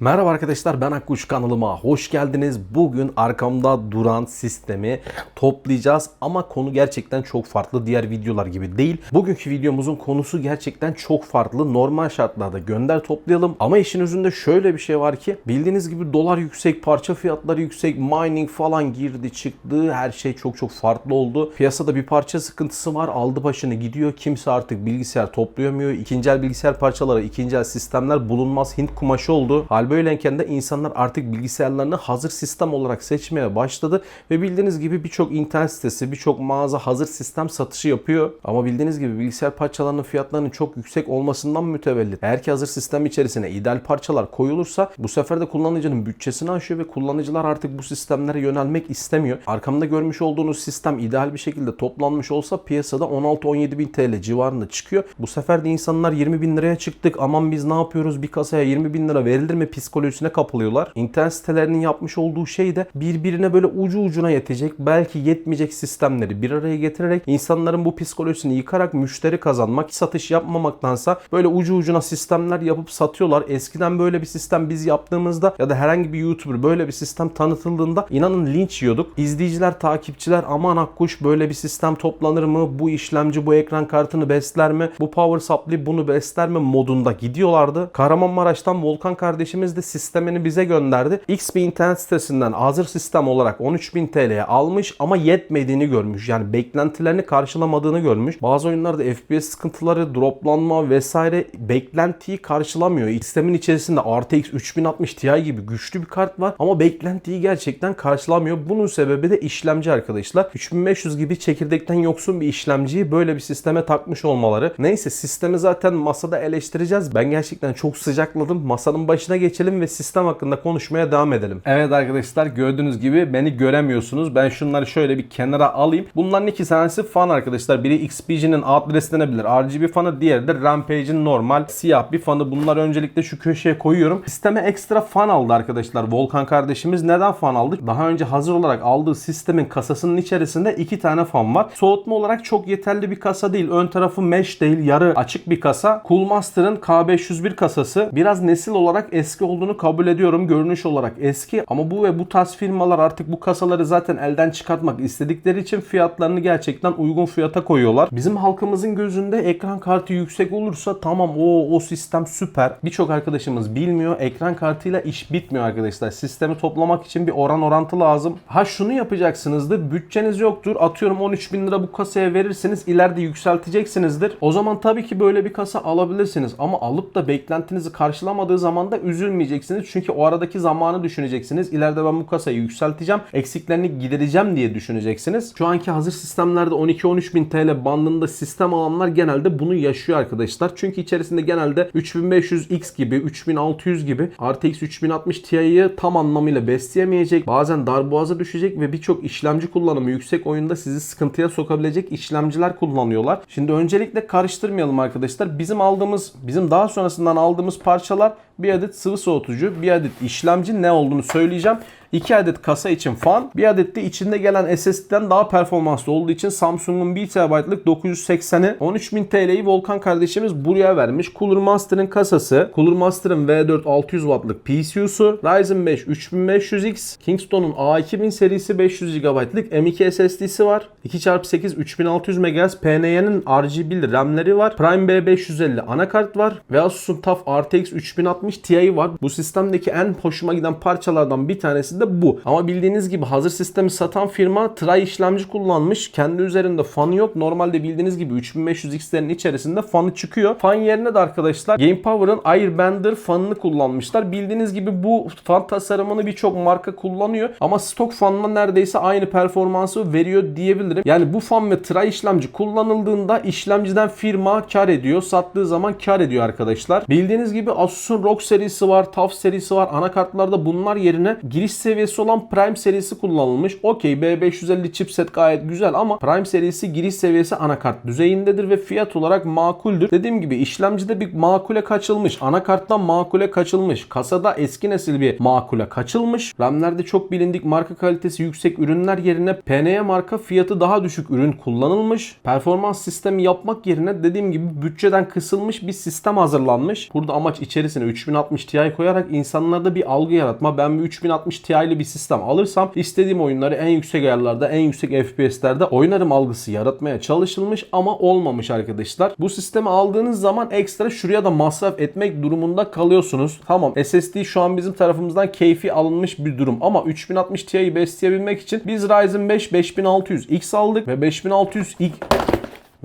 Merhaba arkadaşlar ben Akkuş kanalıma hoş geldiniz. Bugün arkamda duran sistemi toplayacağız ama konu gerçekten çok farklı diğer videolar gibi değil. Bugünkü videomuzun konusu gerçekten çok farklı. Normal şartlarda gönder toplayalım ama işin özünde şöyle bir şey var ki bildiğiniz gibi dolar yüksek, parça fiyatları yüksek, mining falan girdi çıktı. Her şey çok çok farklı oldu. Piyasada bir parça sıkıntısı var. Aldı başını gidiyor. Kimse artık bilgisayar toplayamıyor. İkinci el bilgisayar parçaları, ikinci el sistemler bulunmaz Hint kumaşı oldu. Hal böyleyken de insanlar artık bilgisayarlarını hazır sistem olarak seçmeye başladı ve bildiğiniz gibi birçok internet sitesi, birçok mağaza hazır sistem satışı yapıyor. Ama bildiğiniz gibi bilgisayar parçalarının fiyatlarının çok yüksek olmasından mütevellit. Eğer ki hazır sistem içerisine ideal parçalar koyulursa bu sefer de kullanıcının bütçesini aşıyor ve kullanıcılar artık bu sistemlere yönelmek istemiyor. Arkamda görmüş olduğunuz sistem ideal bir şekilde toplanmış olsa piyasada 16-17 bin TL civarında çıkıyor. Bu sefer de insanlar 20 bin liraya çıktık aman biz ne yapıyoruz bir kasaya 20 bin lira verilir mi psikolojisine kapılıyorlar. İnternet sitelerinin yapmış olduğu şey de birbirine böyle ucu ucuna yetecek belki yetmeyecek sistemleri bir araya getirerek insanların bu psikolojisini yıkarak müşteri kazanmak, satış yapmamaktansa böyle ucu ucuna sistemler yapıp satıyorlar. Eskiden böyle bir sistem biz yaptığımızda ya da herhangi bir YouTuber böyle bir sistem tanıtıldığında inanın linç yiyorduk. İzleyiciler, takipçiler aman akkuş böyle bir sistem toplanır mı? Bu işlemci bu ekran kartını besler mi? Bu power supply bunu besler mi? modunda gidiyorlardı. Kahramanmaraş'tan Volkan kardeşimiz de sistemini bize gönderdi. X bir internet sitesinden hazır sistem olarak 13.000 TL'ye almış ama yetmediğini görmüş. Yani beklentilerini karşılamadığını görmüş. Bazı oyunlarda FPS sıkıntıları, droplanma vesaire beklentiyi karşılamıyor. Sistemin içerisinde RTX 3060 Ti gibi güçlü bir kart var ama beklentiyi gerçekten karşılamıyor. Bunun sebebi de işlemci arkadaşlar. 3500 gibi çekirdekten yoksun bir işlemciyi böyle bir sisteme takmış olmaları. Neyse sistemi zaten masada eleştireceğiz. Ben gerçekten çok sıcakladım. Masanın başına geçelim ve sistem hakkında konuşmaya devam edelim. Evet arkadaşlar gördüğünüz gibi beni göremiyorsunuz. Ben şunları şöyle bir kenara alayım. Bunların iki tanesi fan arkadaşlar. Biri XPG'nin adreslenebilir RGB fanı. Diğeri de Rampage'in normal siyah bir fanı. Bunları öncelikle şu köşeye koyuyorum. Sisteme ekstra fan aldı arkadaşlar. Volkan kardeşimiz neden fan aldık? Daha önce hazır olarak aldığı sistemin kasasının içerisinde iki tane fan var. Soğutma olarak çok yeterli bir kasa değil. Ön tarafı mesh değil yarı açık bir kasa. Coolmaster'ın K501 kasası. Biraz nesil olarak eski olduğunu kabul ediyorum. Görünüş olarak eski ama bu ve bu tarz firmalar artık bu kasaları zaten elden çıkartmak istedikleri için fiyatlarını gerçekten uygun fiyata koyuyorlar. Bizim halkımızın gözünde ekran kartı yüksek olursa tamam o o sistem süper. Birçok arkadaşımız bilmiyor. Ekran kartıyla iş bitmiyor arkadaşlar. Sistemi toplamak için bir oran orantı lazım. Ha şunu yapacaksınızdır. Bütçeniz yoktur. Atıyorum 13 bin lira bu kasaya verirsiniz. ileride yükselteceksinizdir. O zaman tabii ki böyle bir kasa alabilirsiniz. Ama alıp da beklentinizi karşılamadığı zaman da üzülmeyeceksiniz. Çünkü o aradaki zamanı düşüneceksiniz. İleride ben bu kasayı yükselteceğim. Eksiklerini gidereceğim diye düşüneceksiniz. Şu anki hazır sistemlerde 12-13 bin TL bandında sistem alanlar genelde bunu yaşıyor arkadaşlar. Çünkü içerisinde genelde 3500X gibi, 3600 gibi RTX 3060 Ti'yi tam anlamıyla besleyemeyecek. Bazen darboğaza düşecek ve birçok işlemci kullanımı yüksek oyunda sizi sıkıntıya sokabilecek işlemciler kullanıyorlar. Şimdi öncelikle karıştırmayalım arkadaşlar. Bizim aldığımız, bizim daha sonrasından aldığımız parçalar bir adet sıvı soğutucu, bir adet işlemci ne olduğunu söyleyeceğim. 2 adet kasa için fan, bir adet de içinde gelen SSD'den daha performanslı olduğu için Samsung'un 1 TB'lık 980'i 13.000 TL'yi Volkan kardeşimiz buraya vermiş. Cooler Master'ın kasası, Cooler Master'ın V4 600 Watt'lık PCU'su, Ryzen 5 3500X, Kingston'un A2000 serisi 500 GB'lık M2 SSD'si var. 2x8 3600 MHz PNY'nin RGB RAM'leri var. Prime B550 anakart var ve Asus'un TUF RTX 3060 Ti'yi var. Bu sistemdeki en hoşuma giden parçalardan bir tanesi de bu. Ama bildiğiniz gibi hazır sistemi satan firma Tray işlemci kullanmış. Kendi üzerinde fanı yok. Normalde bildiğiniz gibi 3500X'lerin içerisinde fanı çıkıyor. Fan yerine de arkadaşlar Game Power'ın Airbender fanını kullanmışlar. Bildiğiniz gibi bu fan tasarımını birçok marka kullanıyor. Ama stok fanla neredeyse aynı performansı veriyor diyebilirim. Yani bu fan ve Tray işlemci kullanıldığında işlemciden firma kar ediyor. Sattığı zaman kar ediyor arkadaşlar. Bildiğiniz gibi Asus'un ROG serisi var, TUF serisi var. Anakartlarda bunlar yerine giriş seviyesi olan Prime serisi kullanılmış. Okey B550 chipset gayet güzel ama Prime serisi giriş seviyesi anakart düzeyindedir ve fiyat olarak makuldür. Dediğim gibi işlemcide bir makule kaçılmış. Anakarttan makule kaçılmış. Kasada eski nesil bir makule kaçılmış. RAM'lerde çok bilindik marka kalitesi yüksek ürünler yerine PNE marka fiyatı daha düşük ürün kullanılmış. Performans sistemi yapmak yerine dediğim gibi bütçeden kısılmış bir sistem hazırlanmış. Burada amaç içerisine 3060 Ti koyarak insanlarda bir algı yaratma. Ben bir 3060 Ti'li bir sistem alırsam istediğim oyunları en yüksek ayarlarda, en yüksek FPS'lerde oynarım algısı yaratmaya çalışılmış ama olmamış arkadaşlar. Bu sistemi aldığınız zaman ekstra şuraya da masraf etmek durumunda kalıyorsunuz. Tamam SSD şu an bizim tarafımızdan keyfi alınmış bir durum ama 3060 Ti'yi besleyebilmek için biz Ryzen 5 5600X aldık ve 5600X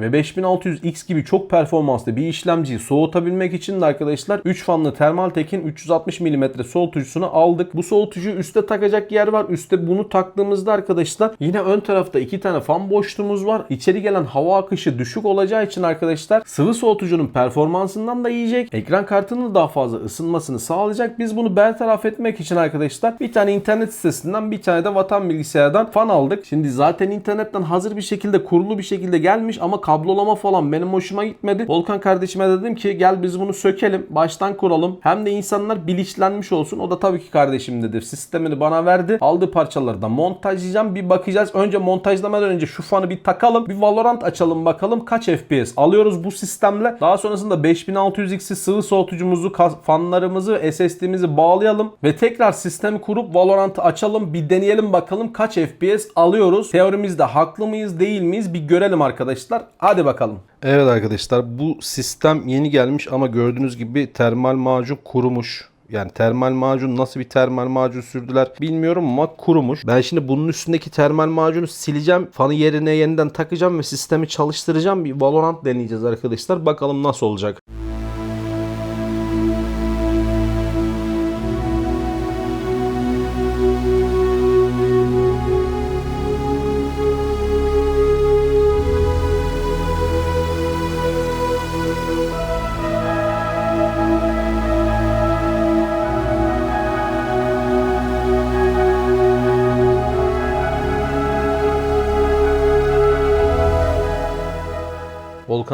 ve 5600X gibi çok performanslı bir işlemciyi soğutabilmek için de arkadaşlar 3 fanlı Thermaltake'in 360 mm soğutucusunu aldık. Bu soğutucuyu üstte takacak yer var. Üstte bunu taktığımızda arkadaşlar yine ön tarafta 2 tane fan boşluğumuz var. İçeri gelen hava akışı düşük olacağı için arkadaşlar sıvı soğutucunun performansından da yiyecek. Ekran kartının daha fazla ısınmasını sağlayacak. Biz bunu bertaraf etmek için arkadaşlar bir tane internet sitesinden bir tane de vatan bilgisayardan fan aldık. Şimdi zaten internetten hazır bir şekilde kurulu bir şekilde gelmiş ama kablolama falan benim hoşuma gitmedi. Volkan kardeşime dedim ki gel biz bunu sökelim. Baştan kuralım. Hem de insanlar bilinçlenmiş olsun. O da tabii ki kardeşim dedi. Sistemini bana verdi. Aldığı parçaları da montajlayacağım. Bir bakacağız. Önce montajlamadan önce şu fanı bir takalım. Bir Valorant açalım bakalım kaç FPS alıyoruz bu sistemle. Daha sonrasında 5600X'i sıvı soğutucumuzu, fanlarımızı, SSD'mizi bağlayalım. Ve tekrar sistemi kurup Valorant'ı açalım. Bir deneyelim bakalım kaç FPS alıyoruz. Teorimizde haklı mıyız değil miyiz bir görelim arkadaşlar. Hadi bakalım. Evet arkadaşlar bu sistem yeni gelmiş ama gördüğünüz gibi termal macun kurumuş. Yani termal macun nasıl bir termal macun sürdüler bilmiyorum ama kurumuş. Ben şimdi bunun üstündeki termal macunu sileceğim. Fanı yerine yeniden takacağım ve sistemi çalıştıracağım. Bir Valorant deneyeceğiz arkadaşlar. Bakalım nasıl olacak.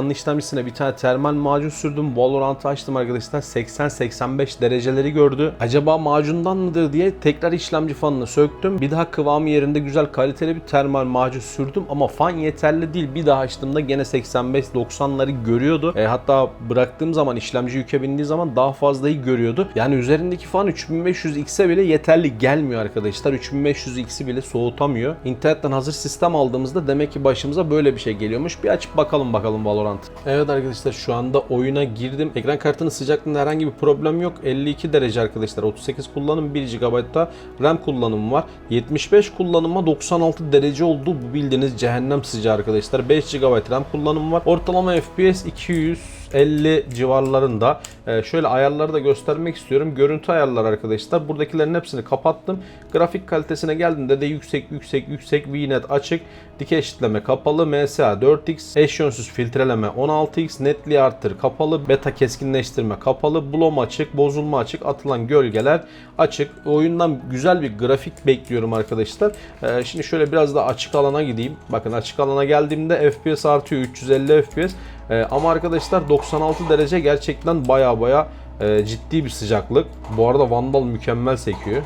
Volkan'ın işlemcisine bir tane termal macun sürdüm. Valorant'ı açtım arkadaşlar. 80-85 dereceleri gördü. Acaba macundan mıdır diye tekrar işlemci fanını söktüm. Bir daha kıvamı yerinde güzel kaliteli bir termal macun sürdüm ama fan yeterli değil. Bir daha açtığımda gene 85-90'ları görüyordu. E, hatta bıraktığım zaman işlemci yüke bindiği zaman daha fazlayı görüyordu. Yani üzerindeki fan 3500X'e bile yeterli gelmiyor arkadaşlar. 3500X'i bile soğutamıyor. İnternetten hazır sistem aldığımızda demek ki başımıza böyle bir şey geliyormuş. Bir açıp bakalım bakalım Valorant. Evet arkadaşlar şu anda oyuna girdim. Ekran kartının sıcaklığında herhangi bir problem yok. 52 derece arkadaşlar. 38 kullanım 1 GB'da RAM kullanımı var. 75 kullanıma 96 derece oldu. Bu bildiğiniz cehennem sıcağı arkadaşlar. 5 GB RAM kullanımı var. Ortalama FPS 200 50 civarlarında. Ee, şöyle ayarları da göstermek istiyorum. Görüntü ayarları arkadaşlar. Buradakilerin hepsini kapattım. Grafik kalitesine geldiğinde de yüksek yüksek yüksek VNet açık. Dikey eşitleme kapalı. MSA 4X. Eşyonsuz filtreleme 16X. Netliği arttır kapalı. Beta keskinleştirme kapalı. Blom açık. Bozulma açık. Atılan gölgeler açık. Oyundan güzel bir grafik bekliyorum arkadaşlar. Ee, şimdi şöyle biraz daha açık alana gideyim. Bakın açık alana geldiğimde FPS artıyor. 350 FPS. Ee, ama arkadaşlar 96 derece gerçekten baya baya e, ciddi bir sıcaklık. Bu arada Vandal mükemmel sekiyor.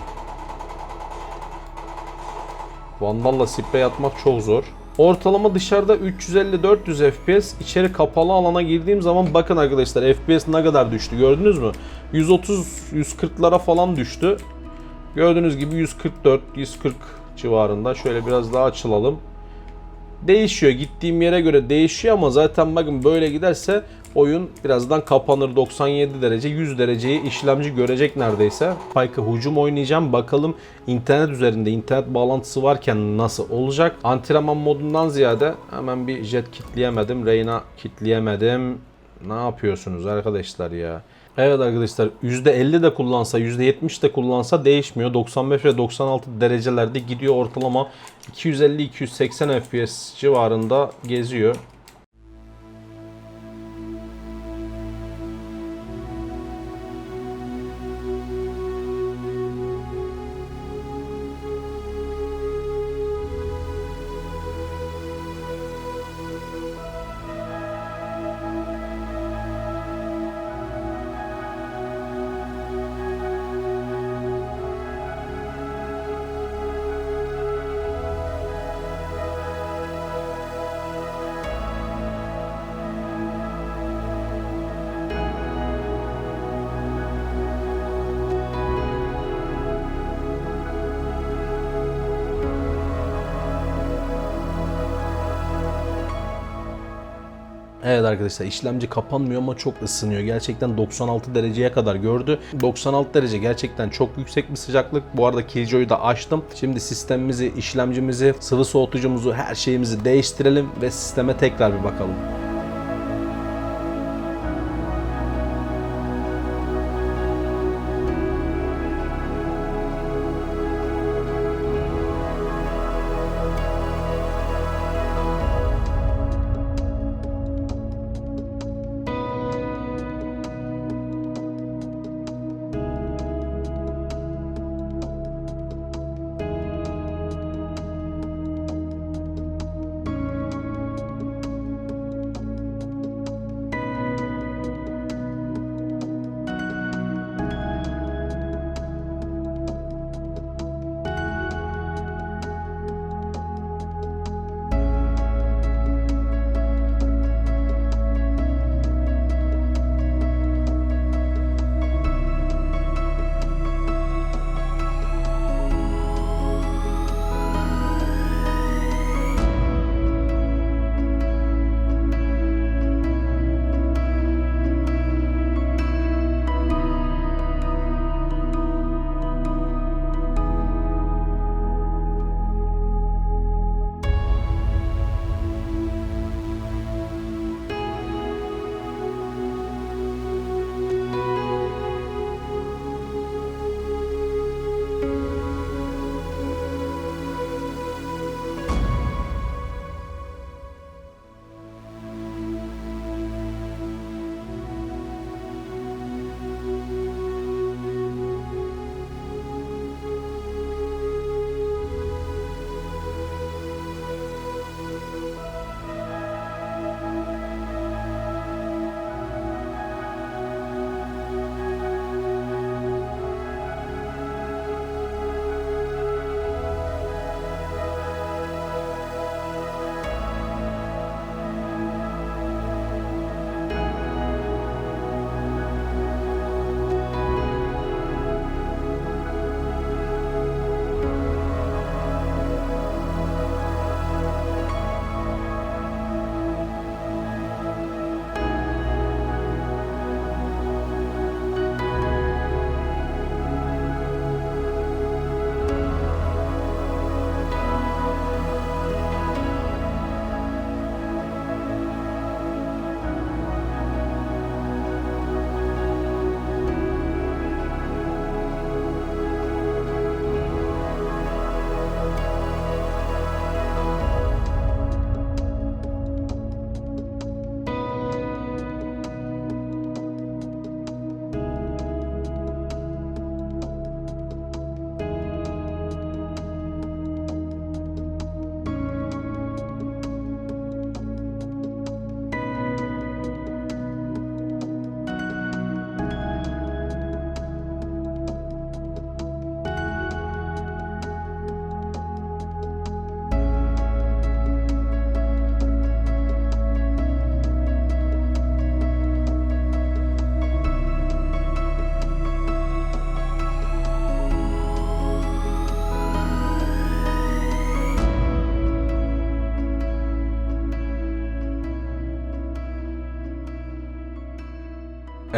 Vandal'la sprey atmak çok zor. Ortalama dışarıda 350-400 FPS. içeri kapalı alana girdiğim zaman bakın arkadaşlar FPS ne kadar düştü gördünüz mü? 130-140'lara falan düştü. Gördüğünüz gibi 144-140 civarında. Şöyle biraz daha açılalım değişiyor. Gittiğim yere göre değişiyor ama zaten bakın böyle giderse oyun birazdan kapanır 97 derece 100 dereceyi işlemci görecek neredeyse. Spike'a hücum oynayacağım. Bakalım internet üzerinde internet bağlantısı varken nasıl olacak? Antrenman modundan ziyade hemen bir jet kitleyemedim. Reyna kitleyemedim. Ne yapıyorsunuz arkadaşlar ya? Evet arkadaşlar %50 de kullansa %70 de kullansa değişmiyor. 95 ve 96 derecelerde gidiyor ortalama 250-280 FPS civarında geziyor. Evet arkadaşlar işlemci kapanmıyor ama çok ısınıyor. Gerçekten 96 dereceye kadar gördü. 96 derece gerçekten çok yüksek bir sıcaklık. Bu arada Killjoy'u da açtım. Şimdi sistemimizi, işlemcimizi, sıvı soğutucumuzu, her şeyimizi değiştirelim ve sisteme tekrar bir bakalım.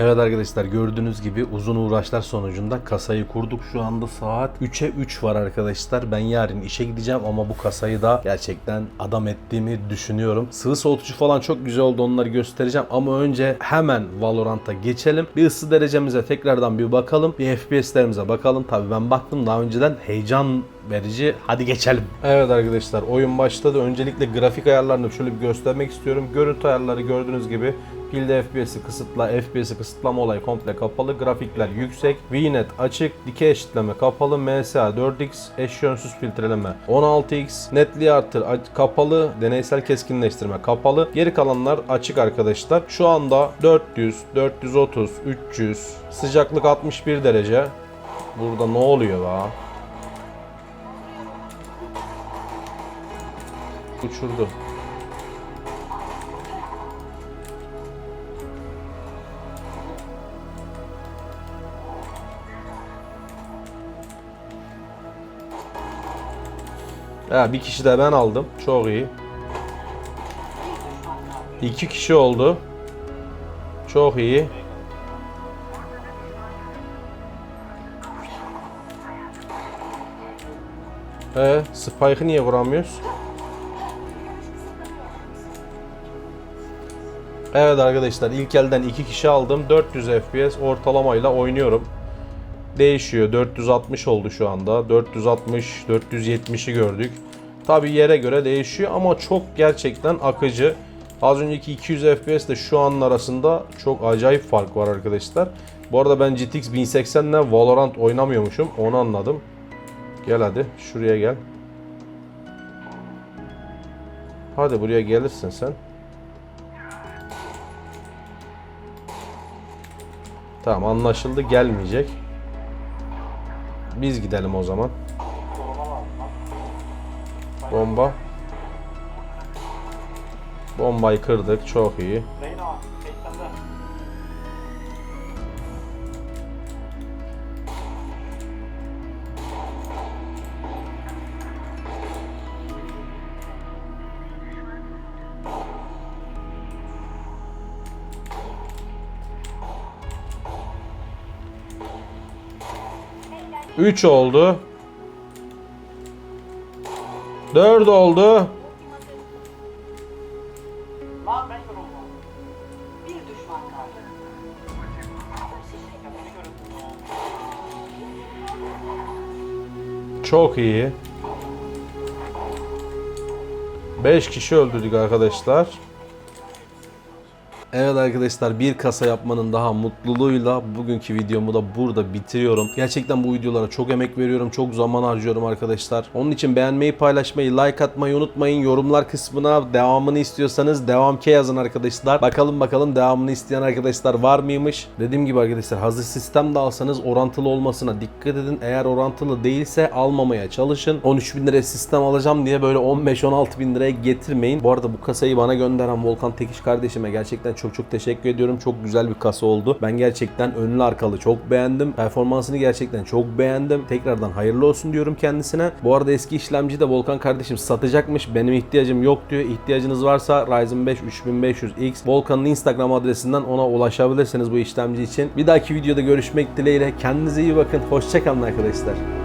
Evet arkadaşlar gördüğünüz gibi uzun uğraşlar sonucunda kasayı kurduk. Şu anda saat 3'e 3 var arkadaşlar. Ben yarın işe gideceğim ama bu kasayı da gerçekten adam ettiğimi düşünüyorum. Sıvı soğutucu falan çok güzel oldu onları göstereceğim ama önce hemen Valorant'a geçelim. Bir ısı derecemize tekrardan bir bakalım. Bir FPS'lerimize bakalım. Tabii ben baktım daha önceden heyecan verici. Hadi geçelim. Evet arkadaşlar oyun başladı. Öncelikle grafik ayarlarını şöyle bir göstermek istiyorum. Görüntü ayarları gördüğünüz gibi Pilde FPS'i kısıtla, FPS'i kısıtlama olayı komple kapalı, grafikler yüksek, VNet açık, dikey eşitleme kapalı, MSA 4X, eş yönsüz filtreleme 16X, netliği artır kapalı, deneysel keskinleştirme kapalı. Geri kalanlar açık arkadaşlar. Şu anda 400, 430, 300, sıcaklık 61 derece. Burada ne oluyor la? Uçurdu. Ha, bir kişi de ben aldım. Çok iyi. İki kişi oldu. Çok iyi. Ee, Spike'ı niye vuramıyoruz? Evet arkadaşlar ilk elden iki kişi aldım. 400 FPS ortalamayla oynuyorum. Değişiyor. 460 oldu şu anda. 460, 470'i gördük. Tabi yere göre değişiyor ama çok gerçekten akıcı. Az önceki 200 FPS ile şu an arasında çok acayip fark var arkadaşlar. Bu arada ben GTX 1080 ile Valorant oynamıyormuşum. Onu anladım. Gel hadi. Şuraya gel. Hadi buraya gelirsin sen. Tamam anlaşıldı gelmeyecek. Biz gidelim o zaman. Bomba. Bombayı kırdık çok iyi. 3 oldu. 4 oldu. Çok iyi. 5 kişi öldürdük arkadaşlar. Evet arkadaşlar bir kasa yapmanın daha mutluluğuyla bugünkü videomu da burada bitiriyorum. Gerçekten bu videolara çok emek veriyorum, çok zaman harcıyorum arkadaşlar. Onun için beğenmeyi, paylaşmayı, like atmayı unutmayın. Yorumlar kısmına devamını istiyorsanız devam ke yazın arkadaşlar. Bakalım bakalım devamını isteyen arkadaşlar var mıymış? Dediğim gibi arkadaşlar hazır sistem de alsanız orantılı olmasına dikkat edin. Eğer orantılı değilse almamaya çalışın. 13 bin liraya sistem alacağım diye böyle 15-16 bin liraya getirmeyin. Bu arada bu kasayı bana gönderen Volkan Tekiş kardeşime gerçekten çok çok teşekkür ediyorum. Çok güzel bir kasa oldu. Ben gerçekten önlü arkalı çok beğendim. Performansını gerçekten çok beğendim. Tekrardan hayırlı olsun diyorum kendisine. Bu arada eski işlemci de Volkan kardeşim satacakmış. Benim ihtiyacım yok diyor. İhtiyacınız varsa Ryzen 5 3500X Volkan'ın Instagram adresinden ona ulaşabilirsiniz bu işlemci için. Bir dahaki videoda görüşmek dileğiyle. Kendinize iyi bakın. Hoşçakalın arkadaşlar.